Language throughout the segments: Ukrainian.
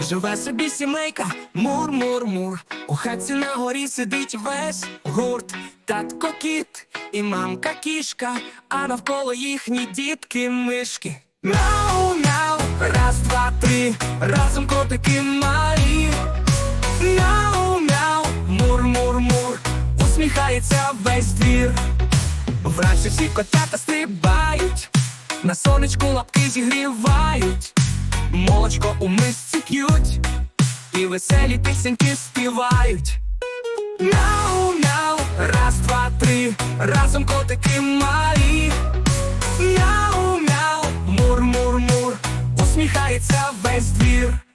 Живе собі сімейка, мур-мур-мур. У хатці на горі сидить весь гурт. Татко кіт і мамка кішка, а навколо їхні дітки мишки. Мяу-мяу, раз, два, три, разом котики малі. Мяу-мяу, мур-мур-мур, усміхається весь двір. Вранці всі котята стрибають, на сонечку лапки зігрівають, молочко у мисці п'ють, і веселі пісеньки співають. Мяу-мяу, раз, два, три, разом котики малі. Мяу-мяу, мур-мур-мур, усміхається весь двір.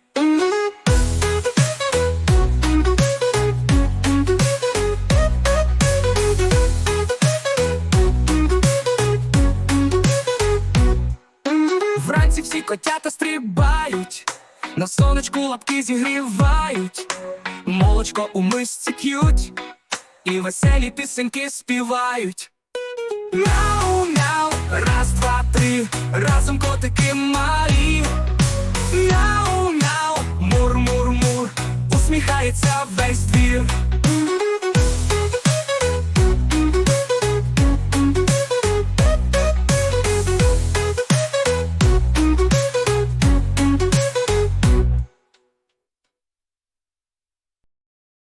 Вранці всі котята стрибають, на сонечку лапки зігрівають, молочко у мисці п'ють, і веселі пісеньки співають. Мяу, мяу, раз, два, три, разом котики малі. Мяу, мяу, мур, мур, мур, усміхається.